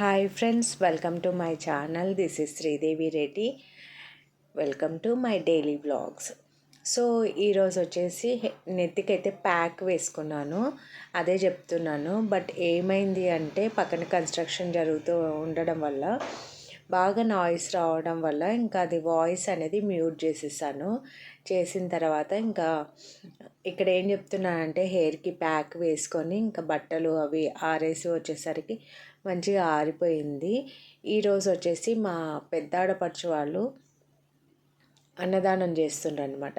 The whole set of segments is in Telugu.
Hi friends welcome to my channel this is Sridevi Reddy welcome to my daily blogs so ఈరోజు వచ్చేసి నెత్తికైతే ప్యాక్ వేసుకున్నాను. అదే చెప్తున్నాను. బట్ ఏమైంది అంటే పక్కన కన్స్ట్రక్షన్ జరుగుతూ ఉండడం వల్ల బాగా నాయిస్ రావడం వల్ల ఇంకా అది వాయిస్ అనేది మ్యూట్ చేసేసాను. చేసిన తర్వాత ఇంకా ఇక్కడ ఏం చెప్తున్నానంటే హెయిర్కి ప్యాక్ వేసుకొని ఇంకా బట్టలు అవి ఆరేసి వచ్చేసరికి మంచిగా ఆరిపోయింది. ఈరోజు వచ్చేసి మా పెద్దాడపడుచు వాళ్ళు అన్నదానం చేస్తుండ్రు అనమాట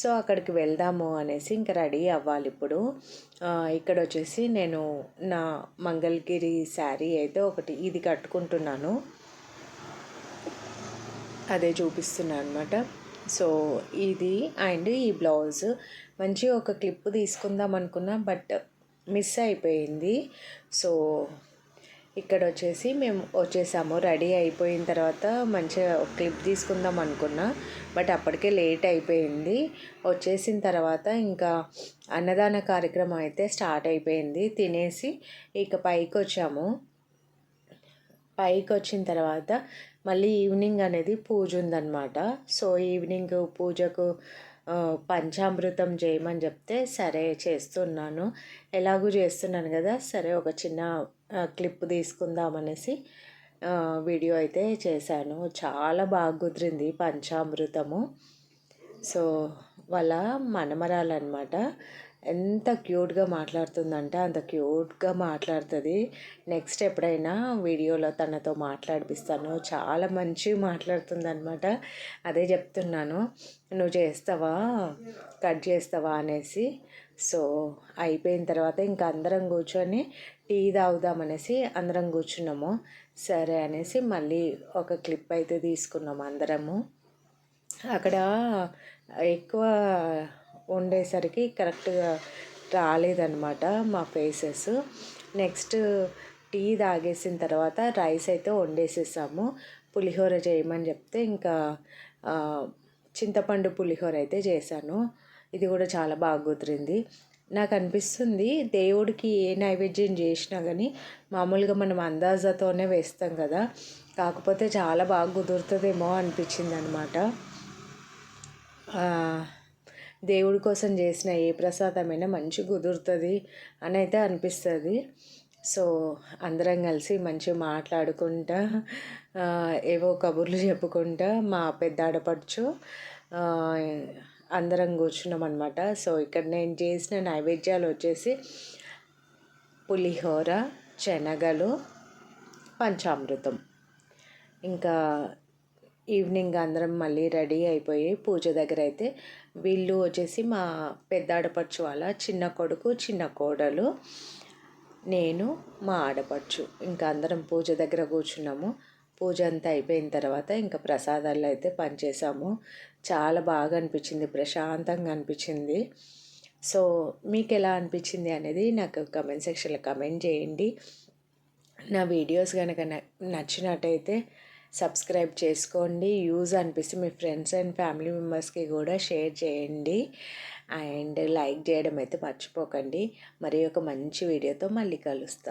సో అక్కడికి వెళ్దాము అనేసి ఇంకా రెడీ అవ్వాలి ఇప్పుడు. ఇక్కడ వచ్చేసి నేను నా మంగళగిరి శారీ అయితే ఒకటి ఇది కట్టుకుంటున్నాను. అదే చూపిస్తున్నాను అనమాట సో ఇది అండ్ ఈ బ్లౌజ్. మంచి ఒక క్లిప్ తీసుకుందాం అనుకున్నా బట్ మిస్ అయిపోయింది. సో ఇక్కడ వచ్చేసి మేము వచ్చేసాము. రెడీ అయిపోయిన తర్వాత మంచిగా క్లిప్ తీసుకుందాం అనుకున్నా బట్ అప్పటికే లేట్ అయిపోయింది. వచ్చేసిన తర్వాత ఇంకా అన్నదాన కార్యక్రమం అయితే స్టార్ట్ అయిపోయింది. తినేసి ఇక పైకి వచ్చాము పైకి వచ్చిన తర్వాత మళ్ళీ ఈవినింగ్ అనేది పూజ ఉందన్నమాట. సో ఈవినింగ్ పూజకు పంచామృతం చేయమని చెప్తే సరే చేస్తున్నాను. ఎలాగూ చేస్తున్నాను కదా సరే ఒక చిన్న క్లిప్ తీసుకుందామనేసి వీడియో అయితే చేశాను. చాలా బాగా కుదిరింది పంచామృతము. సో వాళ్ళ మనమరాలన్నమాట. ఎంత క్యూట్గా మాట్లాడుతుందంటే అంత క్యూట్గా మాట్లాడుతుంది. నెక్స్ట్ ఎప్పుడైనా వీడియోలో తనతో మాట్లాడిపిస్తాను. చాలా మంచి మాట్లాడుతుందనమాట అదే చెప్తున్నాను. నువ్వు చేస్తావా? కట్ చేస్తావా? అనేసి. సో అయిపోయిన తర్వాత ఇంకా అందరం కూర్చొని టీ తాగుదామనేసి అందరం కూర్చున్నాము. సరే అనేసి మళ్ళీ ఒక క్లిప్ అయితే తీసుకున్నాము అందరము. అక్కడ ఎక్కువ వండేసరికి కరెక్ట్గా రాలేదన్నమాట మా ఫేసెస్. నెక్స్ట్ టీ తాగేసిన తర్వాత రైస్ అయితే వండేసేసాము. పులిహోర చేయమని చెప్తే ఇంకా చింతపండు పులిహోర అయితే చేశాను. ఇది కూడా చాలా బాగా కుదిరింది. నాకు అనిపిస్తుంది దేవుడికి ఏ నైవేద్యం చేసినా కానీ మామూలుగా మనం అందాజతోనే వేస్తాం కదా. కాకపోతే చాలా బాగా కుదురుతుందేమో అనిపించింది అనమాట దేవుడి కోసం చేసిన ఏ ప్రసాదమైనా మంచి కుదురుతుంది అని అయితే అనిపిస్తుంది. సో అందరం కలిసి మంచిగా మాట్లాడుకుంటా ఏవో కబుర్లు చెప్పుకుంటా మా పెద్ద ఆడపడుచు అందరం కూర్చున్నాం అనమాట సో ఇక్కడ నేను చేసిన నైవేద్యాలు వచ్చేసి పులిహోర శనగలు పంచామృతం. ఇంకా ఈవినింగ్ అందరం మళ్ళీ రెడీ అయిపోయి పూజ దగ్గర అయితే వీళ్ళు వచ్చేసి మా పెద్ద ఆడపడుచు వాళ్ళ చిన్న కొడుకు చిన్న కోడలు నేను మా ఆడపడుచు. ఇంకా అందరం పూజ దగ్గర కూర్చున్నాము. పూజ అంతా అయిపోయిన తర్వాత ఇంకా ప్రసాదాలు అయితే పనిచేసాము చాలా బాగా అనిపించింది ప్రశాంతంగా అనిపించింది. సో మీకు ఎలా అనిపించింది అనేది నాకు కమెంట్ సెక్షన్లో కమెంట్ చేయండి. నా వీడియోస్ కనుక నచ్చినట్టయితే సబ్స్క్రైబ్ చేసుకోండి. యూజ్ అనిపిస్తే మీ ఫ్రెండ్స్ అండ్ ఫ్యామిలీ మెంబర్స్కి కూడా షేర్ చేయండి. అండ్ లైక్ చేయడం అయితే మర్చిపోకండి. మరి ఒక మంచి వీడియోతో మళ్ళీ కలుస్తాను